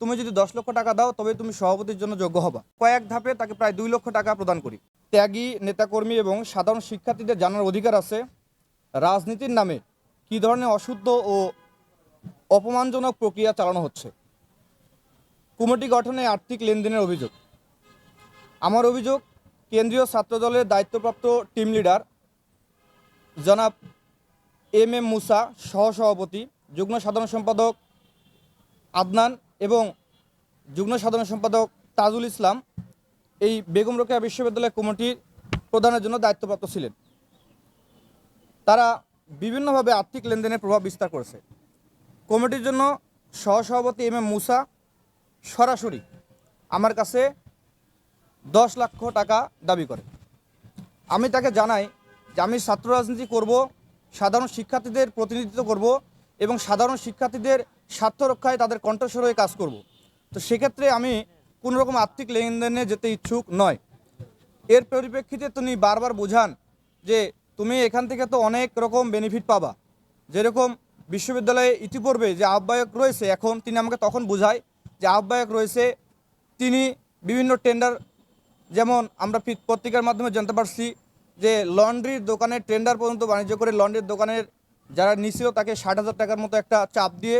তুমি যদি দশ লক্ষ টাকা দাও, তবে তুমি সভাপতির জন্য যোগ্য হবা। কয়েক ধাপে তাকে প্রায় দুই লক্ষ টাকা প্রদান করি। ত্যাগী, নেতাকর্মী এবং সাধারণ শিক্ষার্থীদের জানার অধিকার আছে। রাজনীতির নামে কী ধরনের অশুদ্ধ ও অপমানজনক প্রক্রিয়া চালানো হচ্ছে? কমিটি গঠনে আর্থিক লেনদেনের অভিযোগ। আমার অভিযোগ, কেন্দ্রীয় ছাত্রদলের দায়িত্বপ্রাপ্ত টিম লিডার জনাব এম এম মুসা, সহসভাপতি, যুগ্ম সাধারণ সম্পাদক আদনান এবং যুগ্ম সাধারণ সম্পাদক তাজুল ইসলাম এই বেগম রোকেয়া বিশ্ববিদ্যালয় কমিটির প্রধানের জন্য দায়িত্বপ্রাপ্ত ছিলেন। তারা বিভিন্নভাবে আর্থিক লেনদেনের প্রভাব বিস্তার করেছে। কমিটির জন্য সহসভাপতি এম এম মুসা সরাসরি আমার কাছে দশ লক্ষ টাকা দাবি করে। আমি তাকে জানাই যে আমি ছাত্র রাজনীতি করব, সাধারণ শিক্ষার্থীদের প্রতিনিধিত্ব করব এবং সাধারণ শিক্ষার্থীদের স্বার্থ রক্ষায় তাদের কণ্ঠস্বর হয়ে কাজ করব। তো সেক্ষেত্রে আমি কোনো রকম আর্থিক লেনদেনে যেতে ইচ্ছুক নয়। এর পরিপ্রেক্ষিতে তিনি বারবার বোঝান যে তুমি এখান থেকে তো অনেক রকম বেনিফিট পাবা। যেরকম বিশ্ববিদ্যালয়ে ইতিপূর্বে যে আহ্বায়ক রয়েছে, এখন তিনি আমাকে তখন বোঝায় যে আহ্বায়ক রয়েছে, তিনি বিভিন্ন টেন্ডার যেমন আমরা পত্রিকার মাধ্যমে জানতে পারছি যে লন্ড্রির দোকানের টেন্ডার পর্যন্ত বাণিজ্য করে লন্ড্রির দোকানের যারা নিছিল তাকে ষাট হাজার টাকার মতো একটা চাপ দিয়ে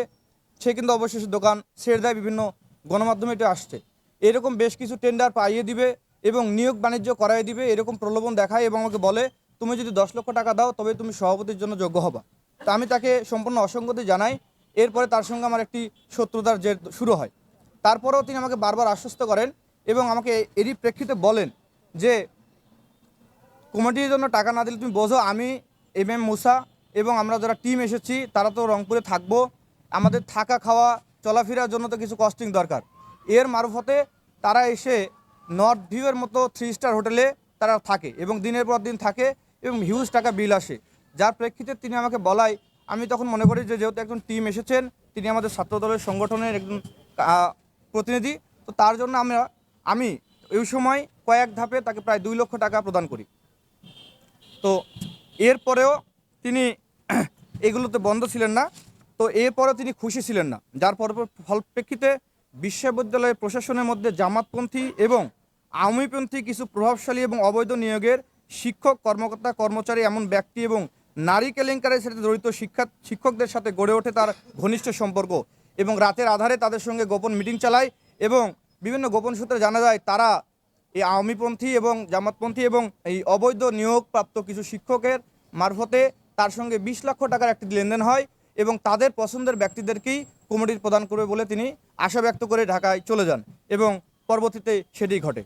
সে কিন্তু অবশেষে দোকান ছেড়ে দেয়, বিভিন্ন গণমাধ্যমে এটা আসছে। এরকম বেশ কিছু টেন্ডার পাইয়ে দিবে এবং নিয়োগ বাণিজ্য করাই দিবে, এরকম প্রলোভন দেখায় এবং আমাকে বলে, তুমি যদি দশ লক্ষ টাকা দাও, তবে তুমি সভাপতির জন্য যোগ্য হবা। তা আমি তাকে সম্পূর্ণ অসঙ্গতি জানাই। এরপরে তার সঙ্গে আমার একটি শত্রুতার জের শুরু হয়। তারপরেও তিনি আমাকে বারবার আশ্বস্ত করেন এবং আমাকে এরই প্রেক্ষিতে বলেন যে, কমিটির জন্য টাকা না দিলে তুমি বোঝো, আমি এম এম মুসা এবং আমরা যারা টিম এসেছি, তারা তো রংপুরে থাকব। আমাদের থাকা খাওয়া, চলাফেরার জন্য তো কিছু কস্টিং দরকার। এর মারফতে তারা এসে নর্থ ভিউয়ের মতো থ্রি স্টার হোটেলে তারা থাকে এবং দিনের পর দিন থাকে এবং হিউজ টাকা বিল আসে। যার প্রেক্ষিতে তিনি আমাকে বলায় আমি তখন মনে করি যে যেহেতু একজন টিম এসেছেন, তিনি আমাদের ছাত্রদলের সংগঠনের একজন প্রতিনিধি, তো তার জন্য আমরা, আমি ওই সময় কয়েক ধাপে তাকে প্রায় দুই লক্ষ টাকা প্রদান করি। তো এরপরেও তিনি এগুলোতে বন্ধ ছিলেন না। তো এরপরে তিনি খুশি ছিলেন না। যার পর ফলপ্রেক্ষিতে বিশ্ববিদ্যালয়ের প্রশাসনের মধ্যে জামাতপন্থী এবং আওয়ামীপন্থী কিছু প্রভাবশালী এবং অবৈধ নিয়োগের শিক্ষক, কর্মকর্তা, কর্মচারী, এমন ব্যক্তি এবং নারী কেলেঙ্কারের সাথে জড়িত শিক্ষা শিক্ষকদের সাথে গড়ে ওঠে তার ঘনিষ্ঠ সম্পর্ক এবং রাতের আধারে তাদের সঙ্গে গোপন মিটিং চালায় এবং বিভিন্ন গোপন সূত্রে জানা যায়, তারা এই আওয়ামীপন্থী এবং জামাতপন্থী এবং এই অবৈধ নিয়োগপ্রাপ্ত কিছু শিক্ষকের মারফতে তার সঙ্গে বিশ লক্ষ টাকার একটি লেনদেন হয় এবং তাদের পছন্দের ব্যক্তিদেরকেই কমিটি প্রদান করবে বলে তিনি আশা ব্যক্ত করে ঢাকায় চলে যান এবং পরবর্তীতে সেটি ঘটে।